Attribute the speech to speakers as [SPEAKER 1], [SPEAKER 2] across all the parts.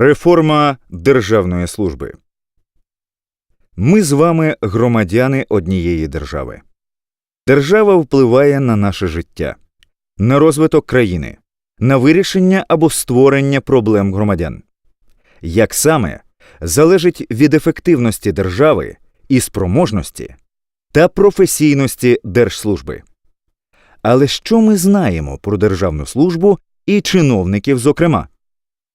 [SPEAKER 1] Реформа державної служби. Ми з вами громадяни однієї держави. Держава впливає на наше життя, на розвиток країни, на вирішення або створення проблем громадян. Як саме залежить від ефективності держави і спроможності та професійності держслужби. Але що ми знаємо про державну службу і чиновників, зокрема?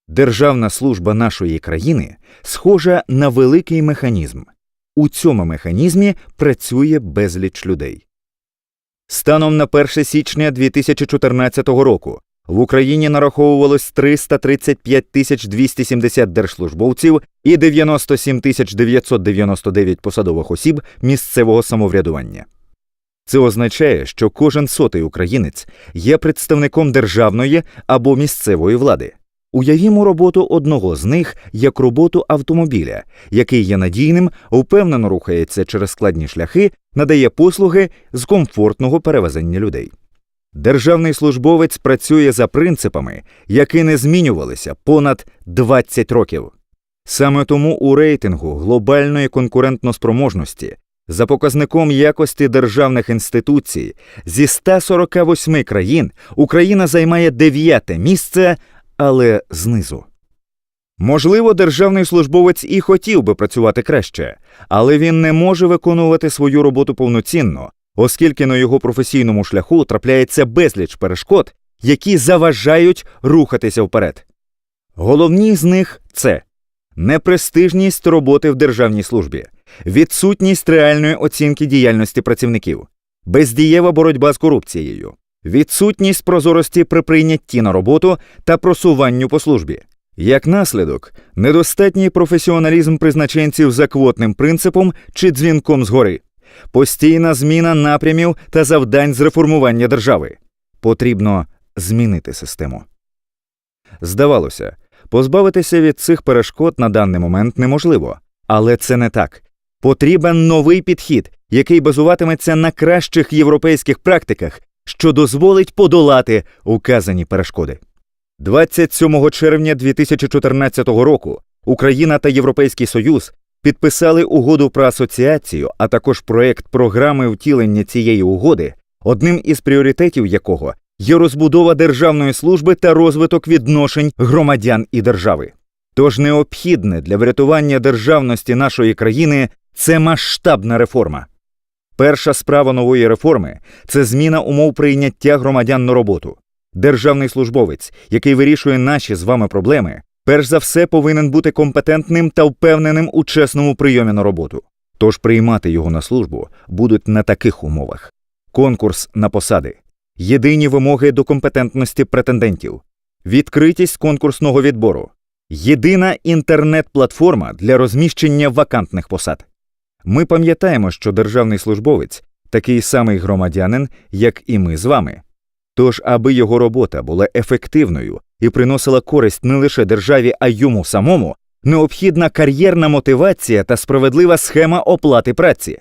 [SPEAKER 1] Державна служба нашої країни схожа на великий механізм. У цьому механізмі працює безліч людей. Станом на 1 січня 2014 року в Україні нараховувалось 335 тисяч 270 держслужбовців і 97 тисяч 999 посадових осіб місцевого самоврядування. Це означає, що кожен сотий українець є представником державної або місцевої влади. Уявімо роботу одного з них як роботу автомобіля, який є надійним, впевнено рухається через складні шляхи, надає послуги з комфортного перевезення людей. Державний службовець працює за принципами, які не змінювалися понад 20 років. Саме тому у рейтингу глобальної конкурентноспроможності за показником якості державних інституцій зі 148 країн Україна займає дев'яте місце, але знизу. Можливо, державний службовець і хотів би працювати краще, але він не може виконувати свою роботу повноцінно, оскільки на його професійному шляху трапляється безліч перешкод, які заважають рухатися вперед. Головні з них це непрестижність роботи в державній службі, відсутність реальної оцінки діяльності працівників, бездієва боротьба з корупцією, відсутність прозорості при прийнятті на роботу та просуванню по службі. Як наслідок, недостатній професіоналізм призначенців за квотним принципом чи дзвінком згори, постійна зміна напрямів та завдань з реформування держави. Потрібно змінити систему. Здавалося, позбавитися від цих перешкод на даний момент неможливо, але це не так. Потрібен новий підхід, який базуватиметься на кращих європейських практиках, що дозволить подолати указані перешкоди. 27 червня 2014 року Україна та Європейський Союз підписали угоду про асоціацію, а також проект програми втілення цієї угоди, одним із пріоритетів якого є розбудова державної служби та розвиток відношень громадян і держави. Тож необхідне для врятування державності нашої країни це масштабна реформа. Перша справа нової реформи це зміна умов прийняття громадян на роботу. Державний службовець, який вирішує наші з вами проблеми, перш за все повинен бути компетентним та впевненим у чесному прийомі на роботу. Тож приймати його на службу будуть на таких умовах: конкурс на посади, єдині вимоги до компетентності претендентів, відкритість конкурсного відбору, єдина інтернет-платформа для розміщення вакантних посад. Ми пам'ятаємо, що державний службовець такий самий громадянин, як і ми з вами. Тож, аби його робота була ефективною і приносила користь не лише державі, а й йому самому, необхідна кар'єрна мотивація та справедлива схема оплати праці.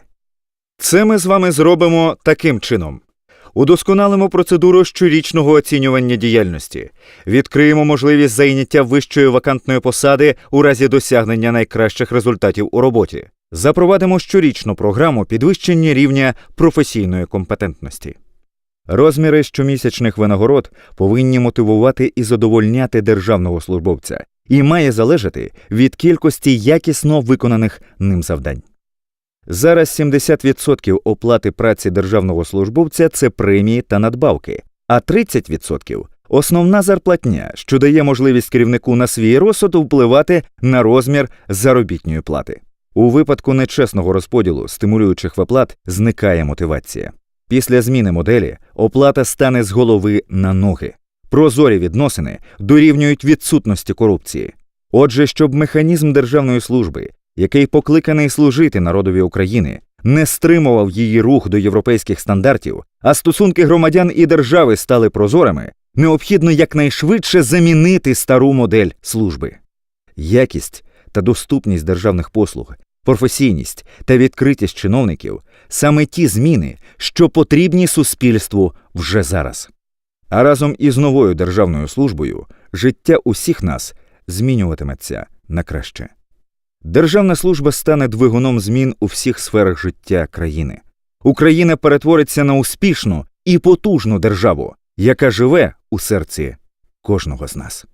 [SPEAKER 1] Це ми з вами зробимо таким чином. Удосконалимо процедуру щорічного оцінювання діяльності, відкриємо можливість зайняття вищої вакантної посади у разі досягнення найкращих результатів у роботі, запровадимо щорічну програму підвищення рівня професійної компетентності. Розміри щомісячних винагород повинні мотивувати і задовольняти державного службовця і має залежати від кількості якісно виконаних ним завдань. Зараз 70% оплати праці державного службовця це премії та надбавки, а 30% – основна зарплатня, що дає можливість керівнику на свій розсуд впливати на розмір заробітної плати. У випадку нечесного розподілу стимулюючих виплат зникає мотивація. Після зміни моделі оплата стане з голови на ноги. Прозорі відносини дорівнюють відсутності корупції. Отже, щоб механізм державної служби, який покликаний служити народові України, не стримував її рух до європейських стандартів, а стосунки громадян і держави стали прозорими, необхідно якнайшвидше замінити стару модель служби. Якість та доступність державних послуг, професійність та відкритість чиновників саме ті зміни, що потрібні суспільству вже зараз. А разом із новою державною службою життя усіх нас змінюватиметься на краще. Державна служба стане двигуном змін у всіх сферах життя країни. Україна перетвориться на успішну і потужну державу, яка живе у серці кожного з нас.